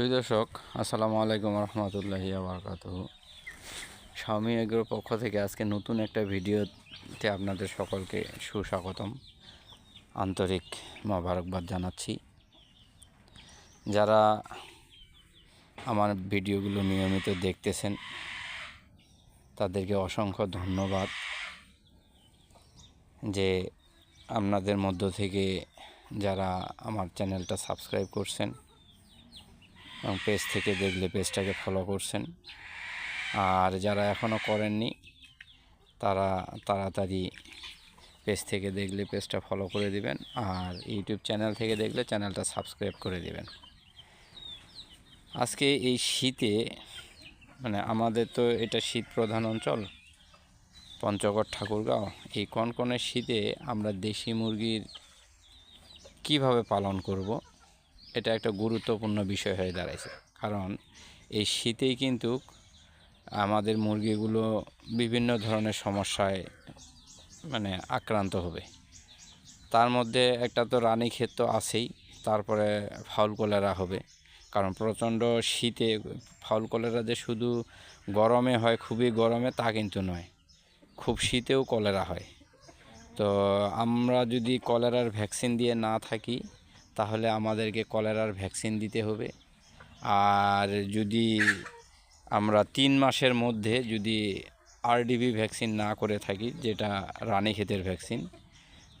সুদর্শক আসসালামু আলাইকুম রহমতুল্লাহি আবরকাত স্বামী এগ্রোর পক্ষ থেকে আজকে নতুন একটা ভিডিওতে আপনাদের সকলকে সুস্বাগতম। আন্তরিক মোবারকবাদ জানাচ্ছি। যারা আমার ভিডিওগুলো নিয়মিত দেখতেছেন, তাদেরকে অসংখ্য ধন্যবাদ যে আপনাদের মধ্য থেকে যারা আমার চ্যানেলটা সাবস্ক্রাইব করছেন এবং পেজ থেকে দেখলে পেজটাকে ফলো করছেন। আর যারা এখনও করেননি, তারা তাড়াতাড়ি পেজ থেকে দেখলে পেজটা ফলো করে দিবেন। আর ইউটিউব চ্যানেল থেকে দেখলে চ্যানেলটা সাবস্ক্রাইব করে দিবেন। আজকে এই শীতে মানে আমাদের তো এটা শীত প্রধান অঞ্চল, পঞ্চগড়, ঠাকুরগাঁও, এই কনকনে শীতে আমরা দেশি মুরগির কীভাবে পালন করব? এটা একটা গুরুত্বপূর্ণ বিষয় হয়ে দাঁড়াইছে। কারণ এই শীতেই কিন্তু আমাদের মুরগিগুলো বিভিন্ন ধরনের সমস্যায় মানে আক্রান্ত হবে। তার মধ্যে একটা তো রানীক্ষেত তো আছেই, তারপরে ফাউল কলেরা হবে। কারণ প্রচণ্ড শীতে ফাউল কলেরা যে শুধু গরমে হয়, খুবই গরমে তা কিন্তু নয়, খুব শীতেও কলেরা হয়। তো আমরা যদি কলেরার ভ্যাকসিন দিয়ে না থাকি তাহলে আমাদেরকে কলেরার ভ্যাকসিন দিতে হবে। আর যদি আমরা তিন মাসের মধ্যে যদি আরডিবি ভ্যাকসিন না করে থাকি, যেটা রানীক্ষেতের ভ্যাকসিন,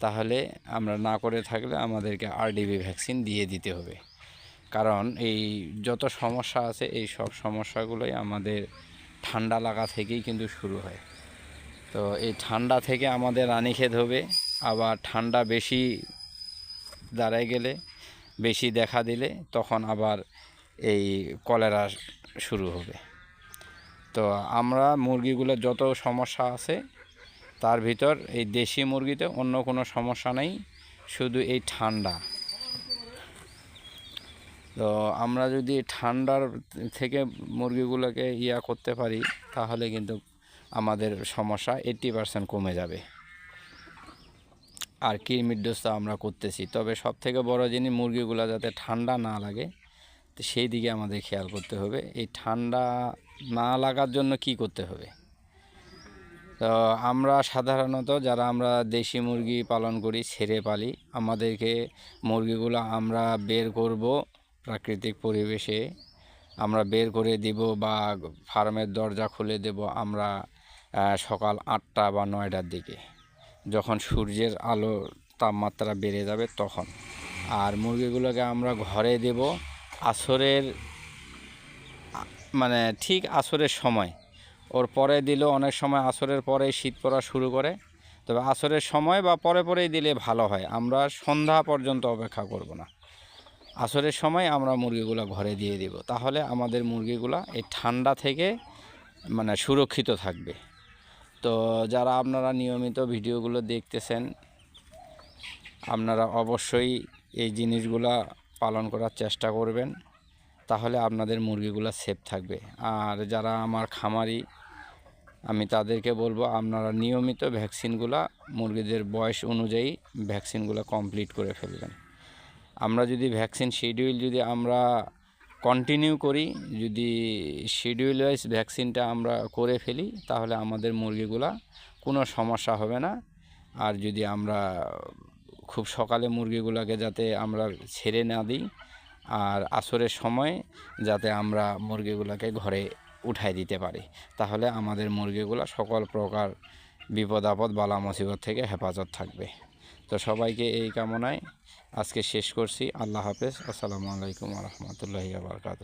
তাহলে আমরা না করে থাকলে আমাদেরকে আরডিবি ভ্যাকসিন দিয়ে দিতে হবে। কারণ এই যত সমস্যা আছে, এই সব সমস্যাগুলোই আমাদের ঠান্ডা লাগা থেকেই কিন্তু শুরু হয়। তো এই ঠান্ডা থেকে আমাদের রানীক্ষেত হবে। আবার ঠান্ডা বেশি দাঁড়ায় গেলে বেশি দেখা দিলে তখন আবার এই কলেরা শুরু হবে। তো আমরা মুরগিগুলোর যত সমস্যা আছে, তার ভিতর এই দেশি মুরগিতে অন্য কোনো সমস্যা নেই, শুধু এই ঠান্ডা। তো আমরা যদি ঠান্ডার থেকে মুরগিগুলোকে ইয়া করতে পারি, তাহলে কিন্তু আমাদের সমস্যা এইট্টি পার্সেন্ট কমে যাবে। আর কৃমির ডোজটা আমরা করতেছি। তবে সব থেকে বড় জিনিস মুরগিগুলো যাতে ঠান্ডা না লাগে, তো সেই দিকে আমাদের খেয়াল করতে হবে। এই ঠান্ডা না লাগার জন্য কি করতে হবে? তো আমরা সাধারণত যারা আমরা দেশি মুরগি পালন করি, ছেড়ে পালি, আমাদেরকে মুরগিগুলো আমরা বের করব প্রাকৃতিক পরিবেশে। আমরা বের করে দিব বা ফার্মের দরজা খুলে দেব আমরা সকাল আটটা বা নয়টার দিকে। যখন সূর্যের আলো তাপমাত্রা বেড়ে যাবে তখন। আর মুরগিগুলোকে আমরা ঘরে দেব আসরের মানে ঠিক আসরের সময়। ওর পরে দিলেও অনেক সময় আসরের পরে শীত পড়া শুরু করে। তবে আসরের সময় বা পরে পরেই দিলে ভালো হয়। আমরা সন্ধ্যা পর্যন্ত অপেক্ষা করব না। আসরের সময় আমরা মুরগিগুলো ঘরে দিয়ে দিব। তাহলে আমাদের মুরগিগুলো এই ঠান্ডা থেকে মানে সুরক্ষিত থাকবে। তো যারা আপনারা নিয়মিত ভিডিওগুলো দেখতেছেন, আপনারা অবশ্যই এই জিনিসগুলা পালন করার চেষ্টা করবেন, তাহলে আপনাদের মুরগিগুলো সেফ থাকবে। আর যারা আমার খামারি, আমি তাদেরকে বলব, আপনারা নিয়মিত ভ্যাকসিনগুলা, মুরগিদের বয়স অনুযায়ী ভ্যাকসিনগুলো কমপ্লিট করে ফেলবেন। আমরা যদি ভ্যাকসিন শিডিউল যদি আমরা কন্টিনিউ করি, যদি শিডিউল ওয়াইজ ভ্যাকসিনটা আমরা করে ফেলি, তাহলে আমাদের মুরগিগুলা কোনো সমস্যা হবে না। আর যদি আমরা খুব সকালে মুরগিগুলোকে যাতে আমরা ছেড়ে না দিই, আর আসরের সময় যাতে আমরা মুরগিগুলোকে ঘরে উঠাই দিতে পারি, তাহলে আমাদের মুরগিগুলো সকল প্রকার বিপদ আপদ বালা মুসিবত থেকে হেফাজত থাকবে। তো সবাইকে এই কামনায় আজকে শেষ করছি। আল্লাহ হাফেজ। আসসালামু আলাইকুম রহমতুল্লাহি বারকাত